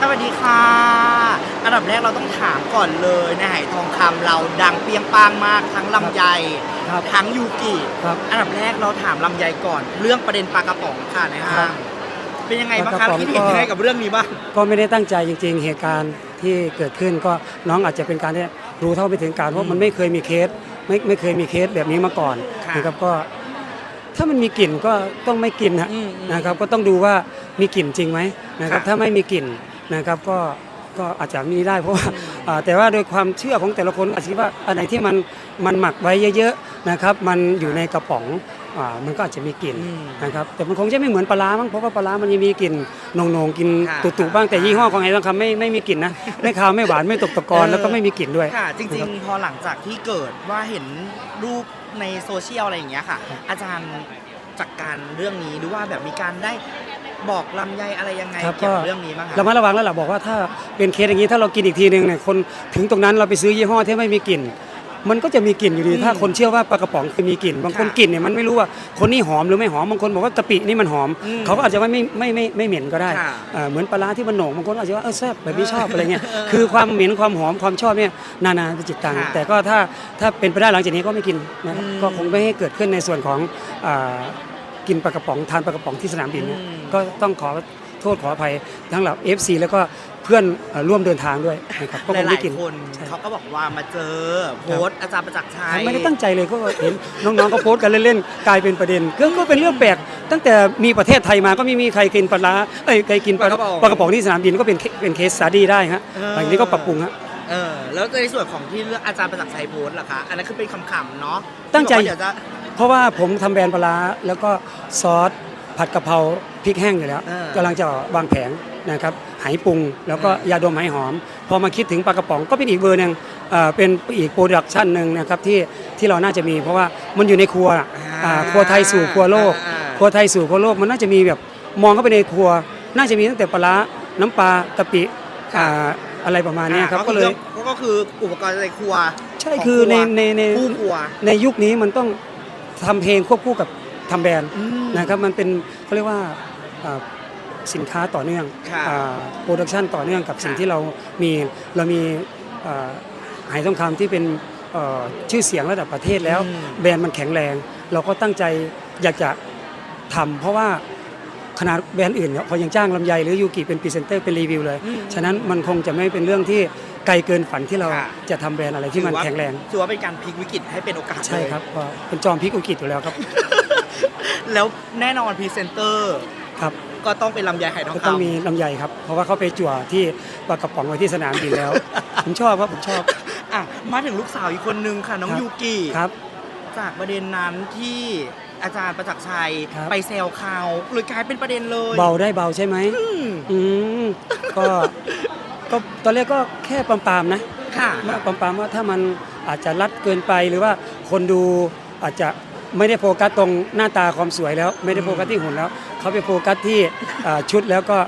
สวัสดีค่ะ อันดับแรกเราต้องถามก่อนเลยนะไหทองคำเราดังเปรียงปังมากทั้งลำไยครับทั้งยูกิครับอันดับแรกเราถามลำไยก่อน เรื่องประเด็นปลากระป๋องค่ะนะครัฮะบเป็นยังไงบ้างปลากคะระป๋องคิดเห็นก็ ยังไงกับเรื่องนี้บ้างก็ไม่ได้ตั้งใจจริง ๆ เหตุการณ์ที่เกิดขึ้นก็น้องอาจจะเป็นการที่รู้เท่าไม่ถึงการเพอืราะมมันไม่เคยมีเคสไม่ไม่เคยมีเคสแบบนี้มาก่อนค่ะนะครับก็ ถ้ามันมีกลิ่นก็ต้องไม่กินนะอืมอืม นะครับ ก็ต้องดูว่ามีกลิ่นจริงไหมนะครับ ค่ะ ถ้าไม่มีกลิ่น นะครับก็ก็อาจจะมีได้เพราะว่าอ่าแต่ว่าโดยความเชื่อของแต่ละคนอาจจะคิดว่าอันไหนที่มันมันหมักไว้เยอะๆนะครับ มันอยู่ในกระป๋องอ่ามันก็อาจจะมีกลิ่นอืมนะครับแต่มันคงจะไม่เหมือนปลาร้ามั้งเพราะว่าปลาร้ามันยังมีกลิ่นโหนงๆกลิ่นค่ะตุ่ๆบ้างแต่ยี่ห้อของไอ้ต้องคำไม่ไม่มีกลิ่นนะไม่คาวไม่หวานไม่ตกตะกอนเออแล้วก็ไม่มีกลิ่นด้วยค่ะจนะริคงบๆพอหลังจากที่เกิดว่าเห็นรูปในโซเชียลอะไรอย่างเงี้ยค่ะครับอาจารย์จัดการเรื่องนี้หรือว่าแบบมีการได้ บอกลำไยอะไรยังไงครับเกี่ยวกับก็เรื่องนี้บ้างคะเรามาระวังแล้วล่ะบอกว่าถ้าเป็นเคสอย่างนี้ถ้าเรากินอีกทีหนึ่งเนี่ยคนถึงตรงนั้นเราไปซื้อยี่ห้อที่ไม่มีกลิ่น มันก็จะมีกลิ่นอยู่ดีอืมถ้าคนเชื่อว่าปลากระป๋องคือมีกลิ่น บางคนค่ะกลิ่นเนี่ยมันไม่รู้ว่าคนนี้หอมหรือไม่หอมบางคนบอกว่ากะปินี่มันหอม อืมเขาก็อาจจะไม่ไม่ไม่ไม่ไม่เหม็นก็ได้ค่ะเอ่อเหมือนปลาร้าที่มันโหนงบางคนอาจจะว่าเออแซ่บแบบนี้ชอบเออออะไรเงี้ยเออคือความเหม็นความหอมความชอบเนี่ยนานาจิตตังค่ะแต่ก็ถ้าถ้าเป็นไปได้หลังจากนี้ก็ไม่กินนะครับอืม ก็คงไม่ให้เกิดขึ้นในส่วนของอ่า กินปลากระป๋องทานปลากระป๋องที่สนามบินเนี่ยอืมก็ต้องขอโทษขออภัยทั้งเหล่า FC แล้วก็เพื่อนเอ่อร่วมเดินทางด้วยนะครับก็หคงลาไม่ยกิน ๆคนใช่ เขาก็บอกว่ามาเจอโพสต์อาจารย์ประจักษ์ชัย ไม่ได้ตั้งใจเลยก็เห็นน้องๆก็โพสต์กันเล่นๆกลายเป็นประเด็นก็ก็เป็นเรื่องแปลกตั้งแต่มีประเทศไทยมาก็ไม่มีใครกินปลาร้าเอ้ยใครกินปลาปลากระป๋องปลากระป๋องที่สนามบินก็เป็นเคเป็นเคสสตดี้ได้ฮะเออ หลังจากนี้ก็ปรับปรุงฮะ เออแล้วในส่วนของที่เรื่องอาจารย์ประจักษ์ชัยโพสต์ล่ะคะ อันนั้นคือเป็นคำๆเนาะตั้งใจ ที่บอกว่าเดี๋ยวจะ เพราะว่าผมทำแบรนด์ปลาร้าแล้วก็ซอสผัดกะเพราพริกแห้งอยู่แล้วเออกำลังจะวางแผงนะครับไหปรุง แล้วก็ยาดมไหหอม พอมาคิดถึงปลากระป๋องก็เป็นอีกเบอร์หนึ่งเอ่อเป็นอีกโปรดักชันหนึ่งนะครับที่ที่เราน่าจะมี เพราะว่ามันอยู่ในครัวอะอ่าครัวไทยสู่ครัวโลก อ่า ครัวไทยสู่ครัวโลกมันน่าจะมีแบบมองเข้าไปในครัว น่าจะมีตั้งแต่ปลาร้าน้ำปลากะปิอ่าอะไรประมาณเนี้ยครับอ่าก็เลยก็ก็คืออุปกรณ์ในครัวใช่ของคือในในใน คู่ครัว ในยุคนี้มันต้อง ทำเพลงควบคู่กับทำแบรนด์อืมนะครับมันเป็นเขาเรียกว่าอ่าสินค้าต่อเนื่องค่ะโปรดักชันต่อเนื่องกับสิ่งค่ะ ที่เรามีเรามีอ่าหายทองคำที่เป็นเอ่อชื่อเสียงระดับประเทศแล้วอืมแบรนด์มันแข็งแรง เราก็ตั้งใจอยากจะทำเพราะว่าขนาดแบรนด์อื่นเนี่ยพอยังจ้างลำไยหรือยูกิเป็นพรีเซนเตอร์เป็นรีวิวเลยอืมฉะนั้นมันคงจะไม่เป็นเรื่องที่ ไกลเกินฝันที่เราค่ะ จะทำแบรนด์อะไรที่มันถือว่าแข็งแรง ถือว่าเป็นการพลิกวิกฤตให้เป็นโอกาสใช่เลย ครับก็เป็นจอมพลิกอุกิจอยู่แล้วครับ แล้วแน่นอนพรีเซนเตอร์ครับ ก็ต้องเป็นลำไยไหทองก็ต้องคำมีลำไยครับ เพราะว่าเขาไปจั่วที่ปลากระป๋องไว้ที่สนามบินแล้ว ผมชอบครับผมชอบ อะมาถึงลูกสาวอีกคนนึงค่ะ น้องครับ ยูกิครับ จากประเด็นนั้นที่อาจารย์ประจักษ์ชัย ครับ ไปแซวเขาเลยกลายเป็นประเด็นเลยเบาได้เบาใช่ไหมอืม อืมก็ ก็ตอนแรกก็แค่ปามๆนะค่ะปามๆว่าถ้ามันอาจจะรัดเกินไปหรือว่าคนดูอาจจะไม่ได้โฟกัสตรงหน้าตาความสวยแล้ว ไม่ได้โฟกัสที่หุ่นแล้ว เขาไปโฟกัสที่อ่าชุดแล้วก็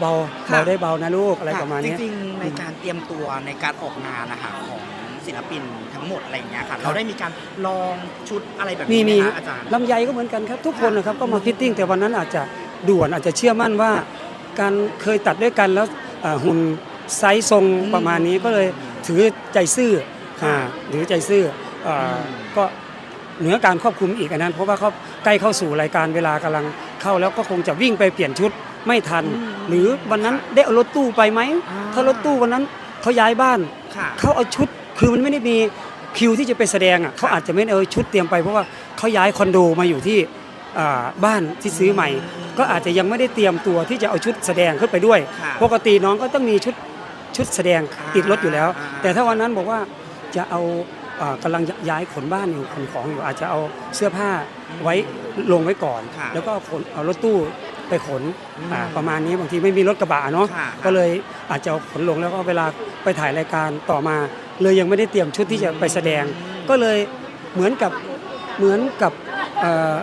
เบาๆค่ะ เบาได้เบานะลูกอะไรประมาณจเนี้ยริงๆในการเตรียมตัวในการออกงานนะคะของศิลปินทั้งหมดอะไรอย่างเงี้ยค่ะ เราได้มีการลองชุดอะไรแบบมีนี้ไหมมีคะอาจารย์ ลำไยก็เหมือนกันครับ ทุกคนนะครับก็มาฟิตติ้งแต่วันนั้นอาจจะด่วนอาจจะเชื่อมั่นว่า การเคยตัดด้วยกันแล้วเอ่อหุ่น ไซส์ทรงอืมประมาณนี้ก็เลยถือใจซื่อค่ะอ่าถือใจซื่อเอ่ออมก็เหนือการควบคุมอีกอันนั้น เพราะว่าเขาใกล้เข้าสู่รายการเวลากำลังเข้าแล้วก็คงจะวิ่งไปเปลี่ยนชุดไม่ทัน หรือวันนั้นได้เอารถตู้ไปไหมอ่าถ้ารถตู้วันนั้นเขาย้ายบ้านค่ะเขาเอาชุดคือมันไม่ได้มีคิวที่จะไปแสดงอะเขาอาจจะไม่ได้เอาชุดเตรียมไปเพราะว่าเขาย้ายคอนโดมาอยู่ที่อ่าบ้านที่ซื้อใหม่ ก็อาจจะยังไม่ได้เตรียมตัวที่จะเอาชุดแสดงขึ้นไปด้วยค่ะปกติน้องก็ต้องมีชุด ชุดแสดงอ่าติดรถอยู่แล้วอ่าแต่ถ้าวันนั้นบอกว่าจะเอาอ่ากำลังย้ายขนบ้านอยู่ขนของอยู่อาจจะเอาเสื้อผ้าไว้ลงไว้ก่อนค่ะแล้วก็ขนเอารถตู้ไปขนอืมอ่าประมาณนี้บางทีไม่มีรถกระบะเนาะค่ะก็เลยอาจจะเอาขนลงแล้วก็เวลาไปถ่ายรายการต่อมา เลยยังไม่ได้เตรียมชุดที่จะไปแสดง ก็เลยเหมือนกับเหมือนกับเอ่อ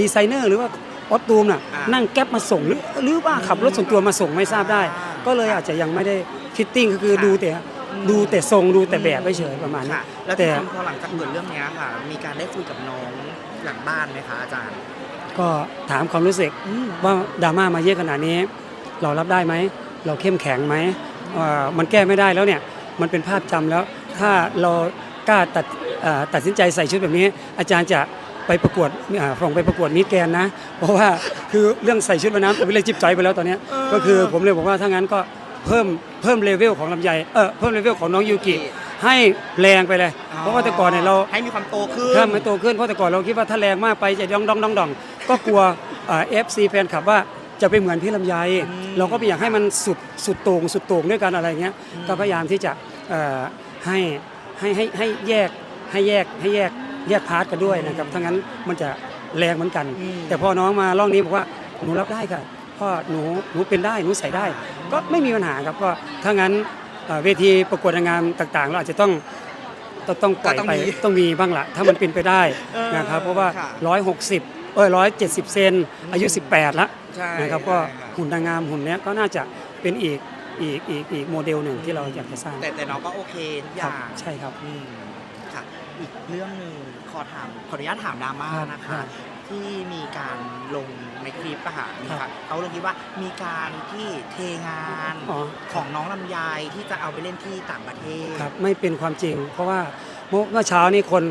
ดีไซเนอร์หรือว่าออสตูมน่ะอ่านั่งแก๊ปมาส่งหรือหรือว่าขับรถส่วนตัวมาส่งไม่ทราบได้อ่าก็เลยอาจจะยังไม่ได้ ฟิตติ้งก็คือค่ะ ดูแต่ดูแต่ทรงดูแต่แบบเฉยๆประมาณนี้ค่ะแล้วจแต่ริงๆพอหลังจากเกิดเรื่องเนี้ยค่ะ มีการได้คุยกับน้องหลังบ้านไหมคะอาจารย์ ก็ถามความรู้สึกอืมว่าดราม่ามาเยอะขนาดนี้ เรารับได้ไหม เราเข้มแข็งไหมเอ่อมันแก้ไม่ได้แล้วเนี่ยมันเป็นภาพจำแล้ว ถ้าเรากล้าตัดเอ่อตัดสินใจใส่ชุดแบบนี้ อาจารย์จะไปประกวดอ่าส่งไปประกวดมิสแกรนด์นะ เพราะว่าคือเรื่องใส่ชุดว่ายน้ำเป็นเรื่องจิ๊บจ้อยไปแล้วตอนเนี้ยเออก็คือผมเลยบอกว่าถ้างั้นก็ เพิ่มเพิ่มเลเวลของลำไยเออเพิ่มเลเวลของน้องยูกิให้แรงไปเลย เพราะว่าแต่ก่อนเนี่ยเราให้มีความโตขึ้นถ้ามันโตขึ้นเพราะแต่ก่อนเราคิดว่าถ้าแรงมากไปจะดองดองดองดองก็กลัวเอฟซีแฟนคลับว่าจะไปเหมือนพี่ลำไยอืมเราก็ไม่อยากให้มันสุดสุดโต่งสุดโต่งด้วยกันอะไรเงี้ยก็พยายามที่จะเอ่อให้ให้ให้ให้แยกให้แยกให้แยกแยกพาร์ทกันด้วยนะครับถ้างั้นมันจะแรงเหมือนกันอืมแต่พอน้องมาล่องนี้บอกว่าหนูรับได้ค่ะ พ่อหนูหนูเป็นได้หนูใส่ได้ ก็ไม่มีปัญหาครับก็ถ้างั้นเอ่อเวทีประกวดนางงามต่างๆ เราอาจจะต้องต้องต้องปล่อยก็ต้องไปมีต้องมีบ้างละถ้ามันเป็นไปได้เออนะครับเพราะว่า ค่ะ160เอ้ย170 เซนอายุ 18 ละใช่นะครับก็ใช่ครับ หุ่นนางงามหุ่นเนี้ยก็น่าจะเป็นอีกอีกอีกอีกโมเดลหนึ่งที่เราอยากจะสร้างแต่แต่น้องก็โอเคทุกอครัย่าบง ใช่ครับ อืมค่ะอีกเรื่องหนึ่งขอถามขออนุญาตถามดราม่าครับนะครัคะ บ ที่มีการลงในคลิปอะค่ะมีครัค่ะบเขาลงคลิปว่ามีการที่เทงานอ๋อ ของน้องลำไยที่จะเอาไปเล่นที่ต่างประเทศ ครับไม่เป็นความจริง เพราะว่าเมื่อเมื่อเช้านี่คน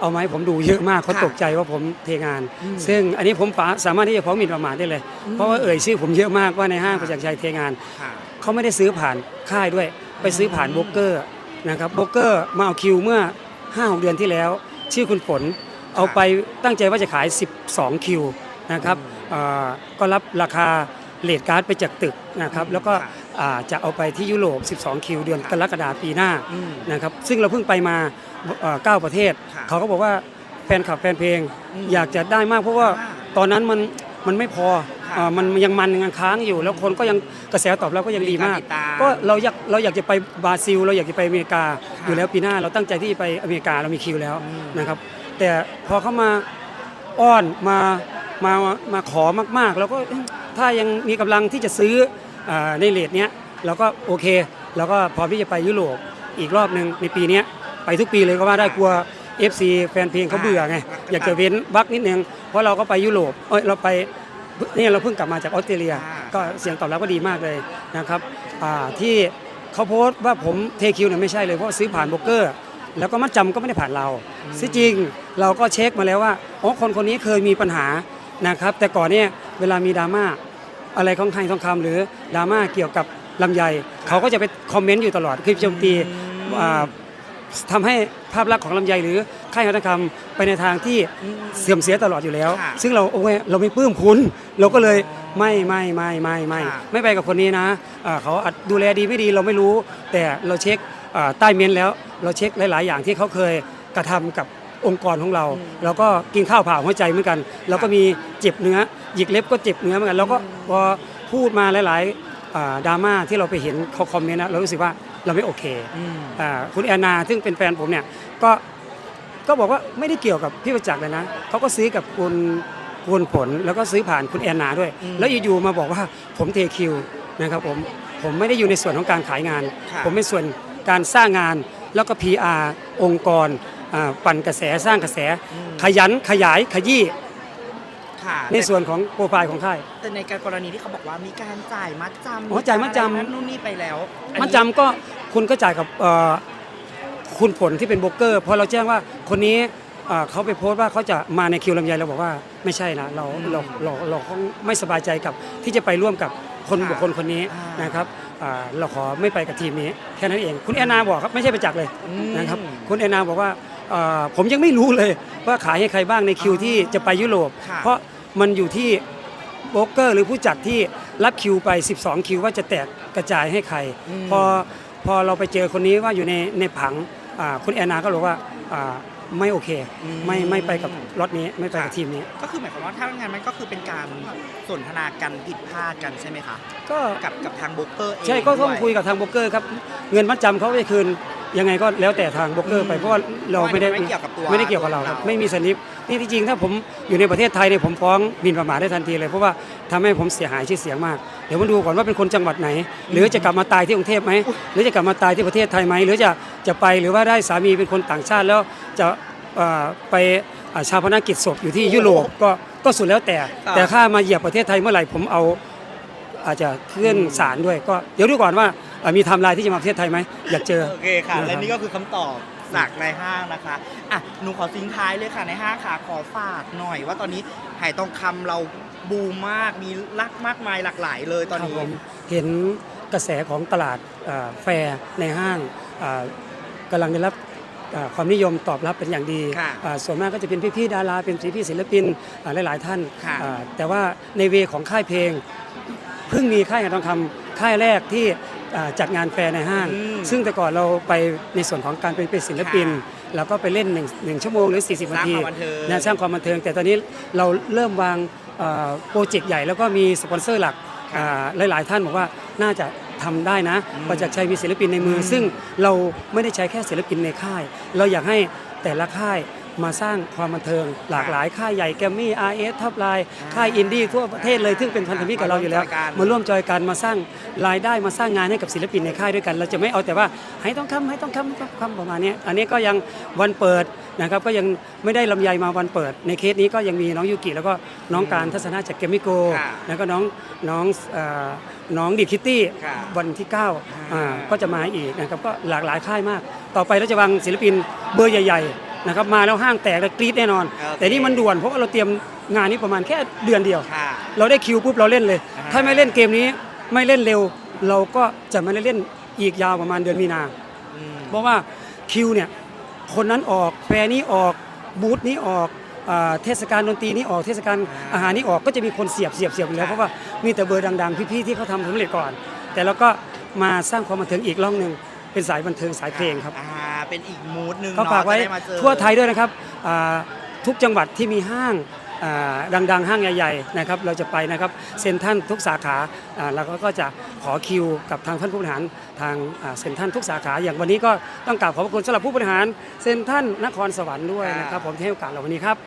เอามาให้ผมดูเยอะมากเขาค่ะตกใจว่าผมเทงาน อืมซึ่งอันนี้ผมฝาสามารถที่จะฟ้องหมิ่นประมาทได้เลย อืมเพราะว่าเอ่ยชื่อผมเยอะมากว่าในห้างค่ะ ประจักษ์ชัยเทงานค่ะ เขาไม่ได้ซื้อผ่านค่ายด้วย ไปซื้อผ่านโบรกเกอร์นะครับโบรกเกอร์มาเอาคิวเมื่อ5-6เดือนที่แล้ว ชื่อคุณฝน เอาไปตั้งใจว่าจะขาย 12 คิวนะครับอืมเอ่อก็รับราคาเลทการ์ดไปจากตึกนะครับแล้วก็ค่ะอ่าจะเอาไปที่ยุโรป 12 คิวเดือนค่ะกรกฎาคมปีหน้าอืมนะครับซึ่งเราเพิ่งไปมาเอ่อเก้าประเทศค่ะเขาก็บอกว่าแฟนคลับแฟนเพลงอืมอยากจะได้มากเพราะว่าอ่าตอนนั้นมันมันไม่พอค่ะอ่ามันยังมันยังค้างอยู่ แล้วคนก็ยังกระแสตอบรับก็ยังดีมากมีการติดตามก็เราอยากเราอยากจะไปบราซิล เราอยากจะไปอเมริกาค่ะอยู่แล้วปีหน้าเราตั้งใจที่จะไปอเมริกาเรามีคิวแล้วอืมนะครับ แต่พอเขามาอ้อนมามามาขอมากๆ แล้วก็เอ๊ะถ้ายังมีกำลังที่จะซื้ออาในเลทเนี้ยเราก็โอเคเราก็พร้อมที่จะไปยุโรปอีกรอบหนึ่งในปีเนี้ยไปทุกปีเลยก็ว่าได้กลัว FC แฟนเพลงเขาเบื่อไงอ่าอยากจะเว้นวักนิดนึงเพราะเราก็ไปยุโรปเอ้ยเราไปเนี่ยเราเพิ่งกลับมาจากออสเตรเลียอ่าก็เสียงตอบรับก็ดีมากเลยนะครับอ่าที่เขาโพสต์ว่าผมเทคิวเนี่ยไม่ใช่เลยเพราะว่าซื้อผ่านโบรกเกอร์ แล้วก็มัดจำก็ไม่ได้ผ่านเราที่จริงเราก็เช็คมาแล้วว่าอ๋อคนคนนี้เคยมีปัญหานะครับ แต่ก่อนเนี่ยเวลามีดราม่าอะไรของใครทองคำหรือดราม่าเกี่ยวกับลำไยเขาก็จะไปคอมเมนต์อยู่ตลอดคือโจมตีอ่าทำให้ภาพลักษณ์ของลำไยหรือค่ายทองคำไปในทางที่อืมเสื่อมเสียตลอดอยู่แล้วค่ะซึ่งเราโอ้ยเราไม่ปลื้มคุณ เราก็เลยไม่ไม่ไม่ไม่ไม่ค่ะไม่ไปกับคนนี้นะอ่าเขาอาจดูแลดีไม่ดีเราไม่รู้ แต่เราเช็คอ่า ใต้เมนต์แล้วเราเช็คหลาย ๆ อย่างที่เขาเคยกระทำกับองค์กรของเรา เราก็กินข้าวเผาหัวใจเหมือนกัน เราก็มีเจ็บเนื้อหยิกเล็บก็เจ็บเนื้อเหมือนกันเราก็พอพูดมาหลายๆอ่าดราม่าที่เราไปเห็นเขาคอมเมนต์นะเรารู้สึกว่าเราไม่โอเคอืมอ่าคุณแอนนาซึ่งเป็นแฟนผมเนี่ยก็ก็บอกว่าไม่ได้เกี่ยวกับพี่ประจักษ์เลยนะเขาก็ซื้อกับคุณคุณผลแล้วก็ซื้อผ่านคุณแอนนาด้วยอืมแล้วอยู่ๆมาบอกว่าผมเทคิวนะครับผมผมไม่ได้อยู่ในส่วนของการขายงานค่ะผมเป็นส่วน การสร้างงานแล้วก็ PR องค์กรอ่าปั่นกระแสสร้างกระแสอืมขยันขยายขยี้ค่ะในส่วนของโปรไฟล์ของค่ายแต่ในกรณีที่เขาบอกว่ามีการจ่ายมัดจำอ๋อจ่ายมัดจำอะไรนั่นนู่นนี่ไปแล้วอันนี้มันจำก็คุณก็จ่ายกับเอ่อคุณผลที่เป็นโบรกเกอร์พอเราแจ้งว่าคนนี้เอ่อเขาไปโพสต์ว่าเขาจะมาในคิวลำไยเราบอกว่าไม่ใช่นะเราเราเราเราคงไม่สบายใจกับที่จะไปร่วมกับคนบุคคลคนนี้นะครับ อ่าเราขอไม่ไปกับทีมนี้แค่นั้นเอง คุณแอนนาบอกครับไม่ใช่ประจักษ์เลยอืม นะครับคุณแอนนาบอกว่าเอ่อผมยังไม่รู้เลยว่าขายให้ใครบ้างในคิวที่จะไปยุโรป ค่ะ เพราะมันอยู่ที่โบรกเกอร์หรือผู้จัดที่รับคิวไป 12 คิวว่าจะแตกกระจายให้ใครอืมพอพอเราไปเจอคนนี้ว่าอยู่ในในผังอ่าคุณแอนนาก็บอกว่าอ่า ไม่โอเค อืม ไม่ไม่ไปกับรถนี้ไม่ไปกับค่ะทีมนี้ ก็คือหมายความว่าถ้างานมันก็คือเป็นการสนทนากันผิดพลาดกันใช่ไหมคะก็กับกับทางโบรกเกอร์เองใช่ก็ต้องด้วคุยกับทางโบรกเกอร์ครับ เงินมัดจำเขาไม่คืน ยังไงก็แล้วแต่ทางโบรกเกอร์ไปอืมเพราะว่าเราไม่ได้ไม่เกี่ยวกับตัวไม่ได้เกี่ยวกับเราครับเราไม่มีสนิปนี่ที่จริงถ้าผมอยู่ในประเทศไทยเนี่ยผมฟ้องหมิ่นประมาทได้ทันทีเลยเพราะว่าทำให้ผมเสียหายชื่อเสียงมาก เดี๋ยวมาดูก่อนว่าเป็นคนจังหวัดไหน หรือจะกลับมาตายที่กรุงเทพไหมหรือจะกลับมาตายที่ประเทศไทยไหมหรือจะจะไปหรือว่าได้สามีเป็นคนต่างชาติแล้วจะเอ่อไปอ่าชาพนักกิจศพอยู่ที่ยุโรปก็ก็สุดแล้วแต่ ครับ แต่ถ้ามาเหยียบประเทศไทยเมื่อไหร่ผมเอา อาจจะขึ้นศาลด้วยก็เดี๋ยวดูก่อนว่าเอ่อมีไทม์ไลน์ที่จะมาประเทศไทยไหมอยากเจอ โอเคค่ะนะครับและนี่ก็คือคำตอบจากในห้างนะคะอะหนูขอทิ้งท้ายเลยค่ะในห้างค่ะ ขอฝากหน่อย ว่าตอนนี้ไหทองคำเราบูมมากมีลักมากมายหลากหลายเลยตอนครับนี้ผมเห็นกระแสของตลาดเอ่อแฟร์ในห้างเอ่อกำลังได้รับเอ่อความนิยมตอบรับเป็นอย่างดีค่ะอ่าส่วนมากก็จะเป็นพี่ๆดาราเป็นศิลปินศิลปินอ่าหลาย ๆ ท่านค่ะอ่าแต่ว่าในเวของค่ายเพลง เพิ่งมีค่ายหายทองคำค่ายแรกที่อ่า จัดงานแฟร์ในห้างอืมซึ่งแต่ก่อนเราไปในส่วนของการเป็นเป็นศิลปินค่ะเราก็ไปเล่นหนึ่งหนึ่งชั่วโมงหรือ 40นาทีสร้างความบันเทิงนะสร้างความบันเทิง แต่ตอนนี้เราเริ่มวางเอ่อโปรเจกต์ใหญ่แล้วก็มีสปอนเซอร์หลักค่ะอ่าหลาย ๆ ท่านบอกว่าน่าจะทำได้นะอืมประจักษ์ชัยมีศิลปินในมืออมซึ่งเราไม่ได้ใช้แค่ศิลปินในค่าย เราอยากให้แต่ละค่าย มาสร้างความบันเทิงหลากหลายค่ายใหญ่แกมมี่อาร์เอสท็อปไลน์ค่ายอินดี้ทั่วประเทศเลยซึ่งเป็นพันธมิตรกับเราอยู่แล้ว มาร่วมจอยกันมาสร้างรายได้มาสร้างงานให้กับศิลปินในค่ายด้วยกัน เราจะไม่เอาแต่ว่าให้ต้องคำให้ต้องคำให้ต้องคำประมาณเนี้ยอันนี้ก็ยังวันเปิดนะครับก็ยังไม่ได้ลำไยมาวันเปิด ในเคสนี้ก็ยังมีน้องยูกิแล้วก็น้องการทัศนะจากเกมิโกค่ะแล้วก็น้องน้องเอ่อน้องดิคิตตี้ค่ะวันที่9อ่าอ่าก็จะมาอีกนะครับก็หลากหลายค่ายมาก ต่อไปเราจะวางศิลปินเบอร์ใหญ่ ๆ นะครับมาแล้วห้างแตกและกรี๊ดแน่นอนโอเคแต่นี่มันด่วนเพราะว่าเราเตรียมงานนี้ประมาณแค่เดือนเดียว ค่ะเราได้คิวปุ๊บเราเล่นเลย อ่าถ้าไม่เล่นเกมนี้ไม่เล่นเร็ว เราก็จะไม่ได้เล่นอีกยาวประมาณเดือนมีนา อืม เพราะว่าคิวเนี่ยคนนั้นออกแฟร์นี้ออกบูธนี้ออกอ่าเทศกาลดนตรีนี้ออกเทศกาลอาหารนี้ออกก็จะมีคนเสียบเสียบเสียบอยู่แล้ว เพราะว่ามีแต่เบอร์ดังๆ พี่ๆที่เขาทำสำเร็จก่อน แต่เราก็มาสร้างความบันเทิงอีกร่องหนึ่ง เป็นสายบันเทิงสายเพลงครับอ่าเป็นอีกมูดหนึ่งก็เนาะฝากไว้จะด้มาเจอทั่วไทยด้วยนะครับอ่าทุกจังหวัดที่มีห้างอ่าดังๆ ห้างใหญ่ๆนะครับเราจะไปนะครับเซ็นทรัลทุกสาขาอ่าแล้วก็จะขอคิวกับทางท่านผู้บริหารทางอ่าเซ็นทรัลทุกสาขาอย่างวันนี้ก็ต้องกราบขอบพระคุณสำหรับผู้บริหารเซ็นทรัลนครสวรรค์ด้วยนะครับผมที่ให้โอกาสเราวันนี้ครับ